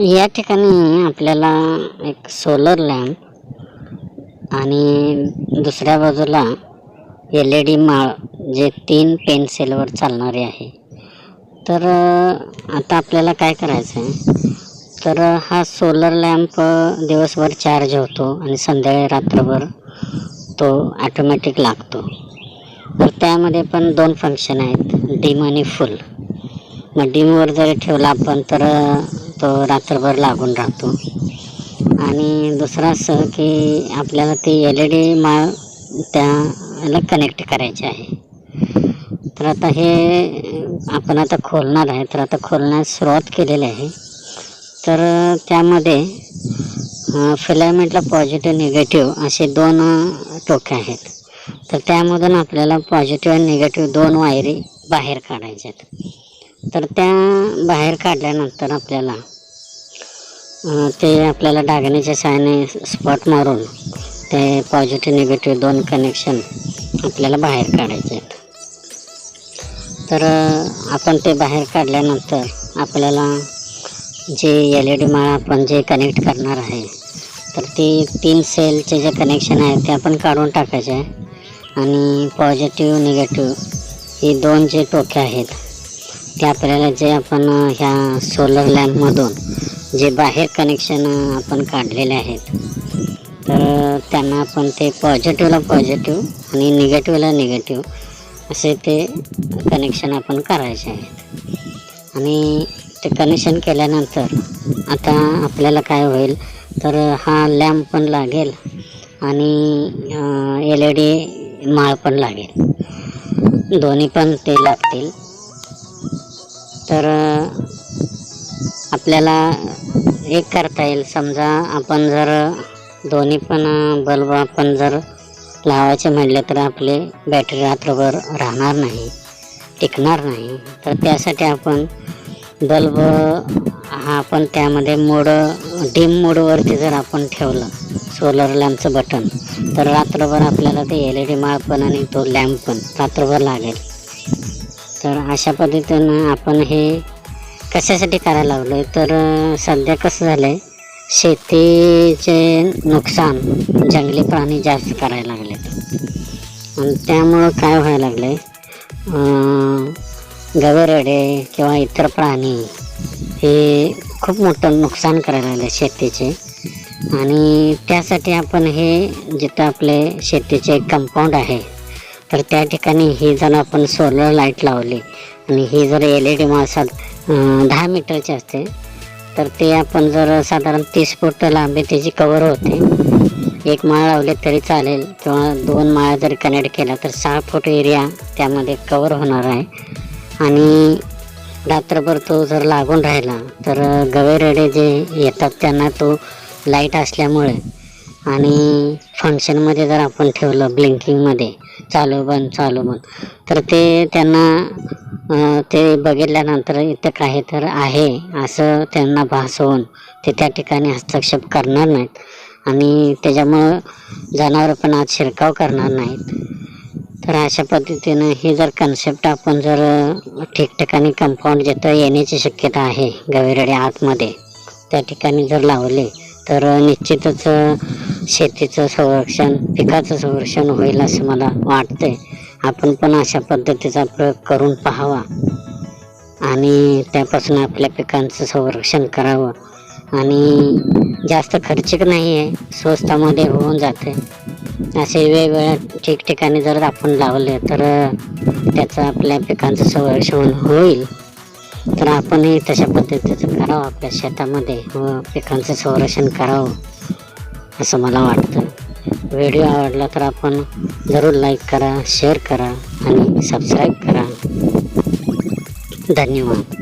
या ठिकाणी आपल्याला एक सोलर लॅम्प आणि दुसऱ्या बाजूला एल ई डी माळ जे तीन पेन्सिलवर चालणारे आहे. तर आता आपल्याला काय करायचं आहे तर हा सोलर लॅम्प दिवसभर चार्ज होतो आणि संध्याकाळी रात्रभर तो ॲटोमॅटिक लागतो. तर त्यामध्ये पण दोन फंक्शन आहेत. डिम आणि फुल मग डिमवर जरी ठेवला आपण तर तो रात्रभर लागून राहतो. आणि दुसरं असं की आपल्याला ती एल ई डी मा त्याला कनेक्ट करायची आहे. तर आता हे आपण आता खोलणार आहे. तर आता खोलण्यास सुरुवात केलेली आहे. तर त्यामध्ये फिलामेंटला पॉझिटिव्ह निगेटिव्ह असे दोन टोके आहेत. तर त्यामधून आपल्याला पॉझिटिव्ह आणि निगेटिव्ह दोन वायरी बाहेर काढायच्या आहेत. तर त्या बाहेर काढल्यानंतर आपल्याला ते आपल्याला डागण्याच्या सहाय्याने स्पॉट मारून ते पॉझिटिव्ह निगेटिव्ह दोन कनेक्शन आपल्याला बाहेर काढायचे आहेत. तर आपण ते बाहेर काढल्यानंतर आपल्याला जे एल ई डी माळा आपण जे कनेक्ट करणार आहे तर ती तीन सेलचे जे कनेक्शन आहे ते आपण काढून टाकायचे आहे. आणि पॉझिटिव्ह निगेटिव्ह ही दोन जे टोके आहेत ते आपल्याला जे आपण ह्या सोलर लॅम्पमधून जे बाहेर कनेक्शन आपण काढलेले आहेत. तर त्यांना आपण ते पॉझिटिव्हला पॉझिटिव्ह आणि निगेटिव्हला निगेटिव्ह असे ते कनेक्शन आपण करायचे आहेत. आणि ते कनेक्शन केल्यानंतर आता आपल्याला काय होईल? तर हा लॅम्प पण लागेल आणि एल ई डी माळ पण लागेल. दोन्ही पण ते लागतील. तर आपल्याला एक करता येईल. समजा आपण जर दोन्ही पण बल्ब आपण जर लावायचे म्हणले तर आपले बॅटरी रात्रभर राहणार नाही टिकणार नाही. तर त्यासाठी आपण बल्ब हा आपण त्यामध्ये मोड डिम मोडवरती जर आपण ठेवलं सोलर लॅम्पचं बटन तर रात्रभर आपल्याला ते एल ई डी माळ पण आणि तो लॅम्प पण रात्रभर लागेल. तर अशा पद्धतीनं आपण हे कशासाठी करायला लागलो आहे तर सध्या कसं झालं आहे शेतीचे नुकसान जंगली प्राणी जास्त करायला लागले आणि त्यामुळं काय व्हायला लागलं आहे गवेरडे किंवा इतर प्राणी हे खूप मोठं नुकसान करायला लागले शेतीचे. आणि त्यासाठी आपण हे जिथं आपले शेतीचे कंपाऊंड आहे तर त्या ठिकाणी ही जर आपण सोलर लाइट लावली आणि ही जर एल ई डी मासात दहा मीटरची असते. तर ते आपण जर साधारण तीस फूट लांबी त्याची कवर होते. एक माळ लावले तरी चालेल. किंवा दोन माळा जरी कनेक्ट केला तर सहा फूट एरिया त्यामध्ये कवर होणार आहे. आणि रात्रभर तो जर लागून राहिला तर गवेरेडे जे येतात त्यांना तो लाइट असल्यामुळे आणि फंक्शनमध्ये जर आपण ठेवलं ब्लिंकिंगमध्ये चालू बंद चालू बंद. तर ते त्यांना ते बघितल्यानंतर इथं काही तर आहे असं त्यांना भास होऊन ते त्या ठिकाणी हस्तक्षेप करणार नाहीत. आणि त्याच्यामुळं जनावरं पण आज शिरकाव करणार नाहीत. तर अशा पद्धतीनं ही जर कन्सेप्ट आपण जर ठिकठिकाणी कंपाऊंड जिथं येण्याची शक्यता आहे गवेरेडे आतमध्ये त्या ठिकाणी जर लावले तर निश्चितच शेतीचं संरक्षण पिकाचं संरक्षण होईल असं मला वाटतंय. आपण पण अशा पद्धतीचा प्रयोग करून पाहावा आणि त्यापासून आपल्या पिकांचं संरक्षण करावं. आणि जास्त खर्चिक नाही आहे स्वस्तामध्ये होऊन जाते. असे वेगवेगळ्या ठिकठिकाणी जर आपण लावले तर त्याचं आपल्या पिकांचं संरक्षण होईल. तर आपणही तशा पद्धतीचं करावं आपल्या शेतामध्ये व पिकांचं संरक्षण करावं. असं मला वाटतं. व्हिडिओ आवडला तर आपण जरूर लाईक करा शेअर करा आणि सबस्क्राईब करा. धन्यवाद.